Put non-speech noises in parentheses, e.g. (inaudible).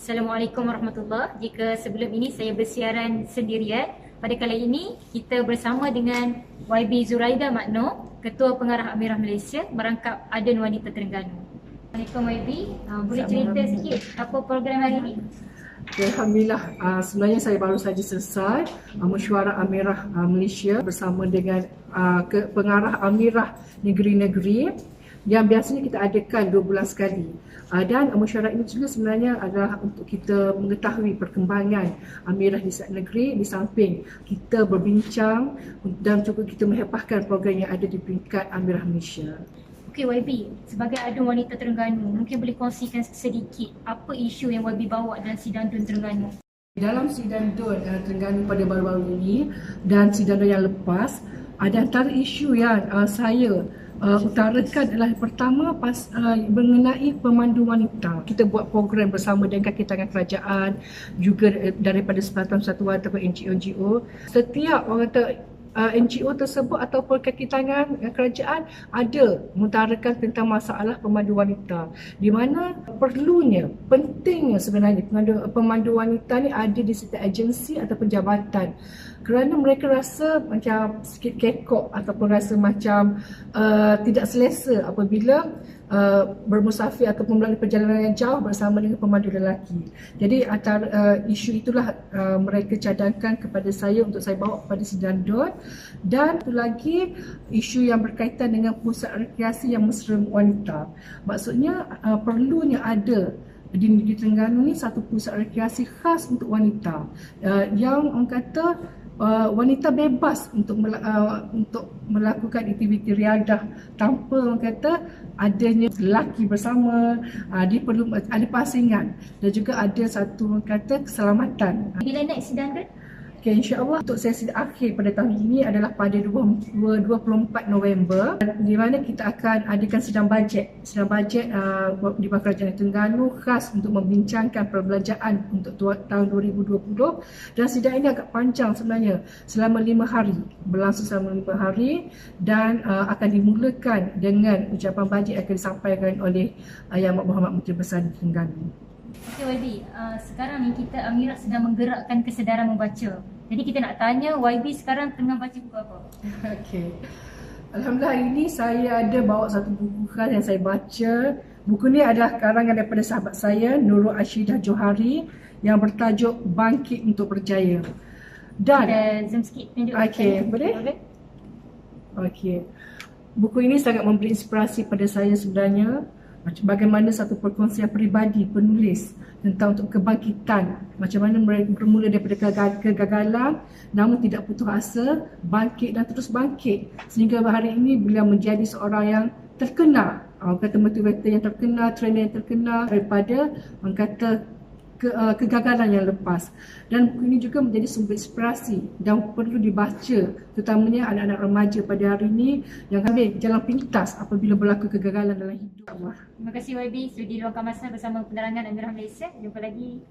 Assalamualaikum warahmatullahi Jika sebelum ini saya bersiaran sendirian Pada kali ini kita bersama dengan YB Zuraida Makno Ketua Pengarah Amirah Malaysia Merangkap Aden Wanita Terengganu. Assalamualaikum YB uh, Boleh cerita sikit apa program hari ini? Okay, Alhamdulillah, uh, sebenarnya saya baru saja selesai uh, mesyuarat Amirah uh, Malaysia bersama dengan uh, ke, pengarah Amirah negeri-negeri yang biasanya kita adakan dua bulan sekali. Uh, dan uh, mesyuarat ini juga sebenarnya adalah untuk kita mengetahui perkembangan Amirah di setiap negeri di samping kita berbincang dan juga kita menghepahkan program yang ada di peringkat Amirah Malaysia. Okey YB, sebagai Adun Wanita Terengganu Mungkin boleh kongsikan sedikit Apa isu yang YB bawa dalam sidang Dun Terengganu? Dalam sidang DUN uh, Terengganu pada baru-baru ini dan sidang DUN yang lepas, ada antara isu yang uh, saya uh, utarakan adalah pertama pas uh, mengenai pemandu wanita. Kita buat program bersama dengan tangan kerajaan juga uh, daripada Sepatan Satuan ataupun NGO-NGO. Setiap orang kata uh, NGO tersebut ataupun kaki tangan uh, kerajaan ada mengutarakan tentang masalah pemandu wanita. Di mana perlunya pentingnya sebenarnya pemandu, pemandu wanita ni ada di setiap agensi ataupun jabatan. Kerana mereka rasa macam sikit kekok ataupun rasa macam uh, tidak selesa apabila uh, bermusafir ataupun melalui perjalanan yang jauh bersama dengan pemandu lelaki. Jadi antara uh, isu itulah uh, mereka cadangkan kepada saya untuk saya bawa kepada DOT dan satu lagi isu yang berkaitan dengan pusat rekreasi yang mesra wanita. Maksudnya uh, perlunya ada di Negeri Terengganu ni satu pusat rekreasi khas untuk wanita uh, yang orang kata uh, wanita bebas untuk mel- uh, untuk melakukan aktiviti riadah tanpa orang kata adanya lelaki bersama uh, dia perlu ada pasingan dan juga ada satu orang kata keselamatan Bila next sidang Dun? Okay, insyaAllah untuk sesi akhir pada tahun ini adalah pada 20, 24 November di mana kita akan adakan sidang bajet. Sidang bajet uh, di Bakar Kerajaan Terengganu khas untuk membincangkan perbelanjaan untuk tahun 2020 dan sidang ini agak panjang sebenarnya selama 5 hari. Berlangsung selama 5 hari dan uh, akan dimulakan dengan ucapan bajet yang akan disampaikan oleh uh, Yang Muhammad Menteri Besar di Terengganu. Okey YB, uh, sekarang ni kita Amirah sedang menggerakkan kesedaran membaca Jadi kita nak tanya YB sekarang tengah baca buku apa? (laughs) Okey. Alhamdulillah hari ini saya ada bawa satu buku khas yang saya baca. Buku ni adalah karangan daripada sahabat saya Nurul Ashidah Johari yang bertajuk Bangkit untuk Berjaya. Dan Kita zoom sikit tunjuk Okey, boleh? Boleh? Okey. Buku ini sangat memberi inspirasi pada saya sebenarnya macam bagaimana satu perkongsian peribadi penulis tentang untuk kebangkitan macam mana mereka bermula daripada kegagalan namun tidak putus asa bangkit dan terus bangkit. Sehingga hari ini beliau menjadi seorang yang terkenal. Orang kata motivator yang terkenal trainer yang terkenal daripada orang kata ke, uh, kegagalan yang lepas. Dan buku ini juga menjadi sumber inspirasi dan perlu dibaca terutamanya anak-anak remaja pada hari ini yang ambil jalan pintas apabila berlaku kegagalan dalam hidup. Terima kasih YB sudah diluangkan masa bersama penerangan Amirah Malaysia. Jumpa lagi